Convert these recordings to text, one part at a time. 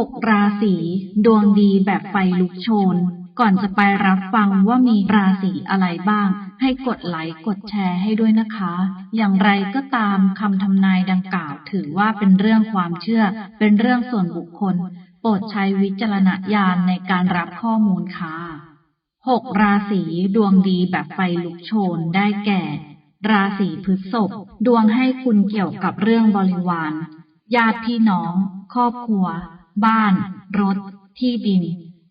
หกราศีดวงดีแบบไฟลุกโชน ก่อนจะไปรับฟังว่ามีราศีอะไรบ้าง ให้กดไลค์กดแชร์ให้ด้วยนะคะ อย่างไรก็ตามคำทำนายดังกล่าว ถือว่าเป็นเรื่องความเชื่อ เป็นเรื่องส่วนบุคคล โปรดใช้วิจารณญาณในการรับข้อมูลค่ะหกราศีดวงดีแบบไฟลุกโชนได้แก่ ราศีพฤษภดวงให้คุณเกี่ยวกับเรื่องบริวารญาติพี่น้อง ครอบครัว บ้าน รถ ที่ดิน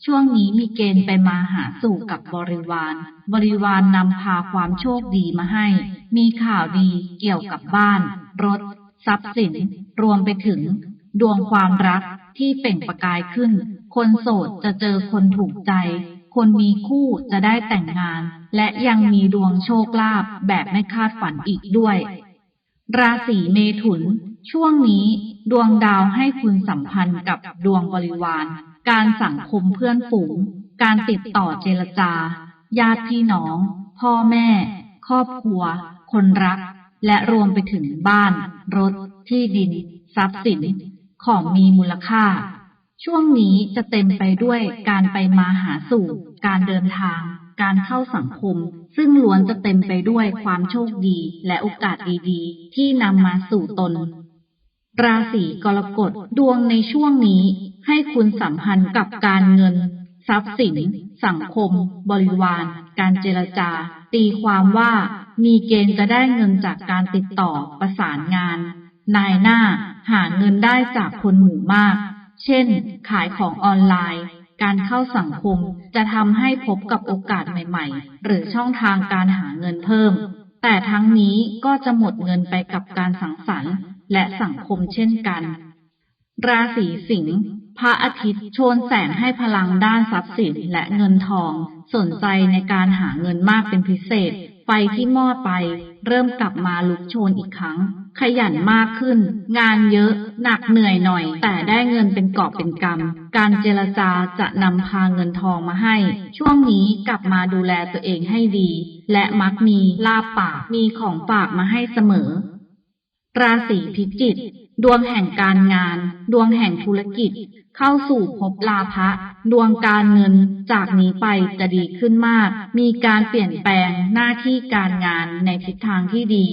ช่วงนี้มีเกณฑ์ไปมาหาสู่กับบริวาร บริวารนำพาความโชคดีมาให้ มีข่าวดีเกี่ยวกับบ้าน รถ ทรัพย์สิน รวมไปถึง ดวงความรักที่เปล่งประกายขึ้น คนโสดจะเจอคนถูกใจ คนมีคู่จะได้แต่งงาน และยังมีดวงโชคลาภแบบไม่คาดฝันอีกด้วย ราศีเมถุน ช่วงนี้ ดวงดาวให้คุณสัมพันธ์กับดวงบริวาร การสังคมเพื่อนฝูง การติดต่อเจรจา ญาติพี่น้อง พ่อแม่ ครอบครัว คนรัก และรวมไปถึงบ้าน รถ ที่ดิน ทรัพย์สิน ของมีมูลค่า ช่วงนี้จะเต็มไปด้วยการไปมาหาสู่ การเดินทาง การเข้าสังคม ซึ่งล้วนจะเต็มไปด้วยความโชคดีและโอกาสดีๆ ที่นำมาสู่ตน ราศีกรกฎดวงในช่วงนี้ให้คุณสัมพันธ์กับการเงิน ทรัพย์สิน สังคม บริวาร การเจรจา ตีความว่า มีเกณฑ์จะได้เงินจากการติดต่อประสานงาน นายหน้าหาเงินได้จากคนหมู่มาก เช่น ขายของออนไลน์ การเข้าสังคมจะทำให้พบกับโอกาสใหม่ ๆ หรือช่องทางการหาเงินเพิ่ม แต่ทั้งนี้ก็จะหมดเงินไปกับการสังสรรค์ และสังคมเช่นกัน ราศีสิงห์พระอาทิตย์โชนแสงให้พลังด้านทรัพย์สินและเงินทอง สนใจในการหาเงินมากเป็นพิเศษ ไฟที่มอดไป เริ่มกลับมาลุกโชนอีกครั้ง ขยันมากขึ้น งานเยอะ หนักเหนื่อยหน่อย แต่ได้เงินเป็นกอบเป็นกำการเจรจาจะนำพาเงินทองมาให้ ช่วงนี้กลับมาดูแลตัวเองให้ดี และมักมีลาบปากมีของฝากมาให้เสมอ ราศีพิจิกดวงแห่งการงาน ดวงแห่งธุรกิจ เข้าสู่ภพลาภะดวงการเงินจากนี้ไปจะดีขึ้นมาก มีการเปลี่ยนแปลงหน้าที่การงานในทิศทางที่ดี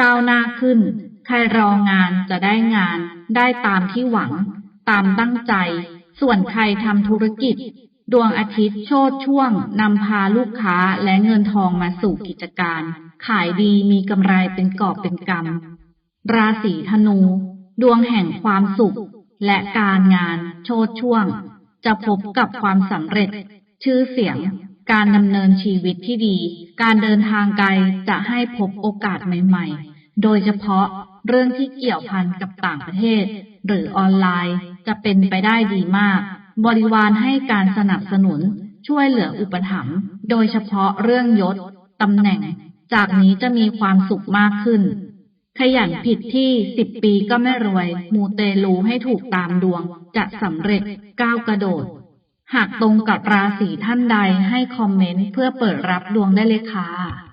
ก้าวหน้าขึ้น ใครรองานจะได้งาน ได้ตามที่หวัง ตามตั้งใจ ส่วนใครทำธุรกิจ ดวงอาทิตย์โชดช่วงนำพาลูกค้าและเงินทองมาสู่กิจการ ขายดีมีกำไรเป็นกอบเป็นกำ ราศีธนู ดวงแห่งความสุข และการงานโชดช่วง จะพบกับความสำเร็จ ชื่อเสียง การดำเนินชีวิตที่ดี การเดินทางไกลจะให้พบโอกาสใหม่ ๆ โดยเฉพาะเรื่องที่เกี่ยวพันกับต่างประเทศ หรือออนไลน์จะเป็นไปได้ดีมาก บริวารให้การสนับสนุน ช่วยเหลืออุปถัมภ์โดยเฉพาะเรื่องยศตำแหน่ง จากนี้จะมีความสุขมากขึ้น ขยันผิดที่สิบปีก็ไม่รวย มูเตลูให้ถูกตามดวง จะสำเร็จก้าวกระโดด หากตรงกับราศีท่านใดให้คอมเมนต์เพื่อเปิดรับดวงได้เลยค่ะ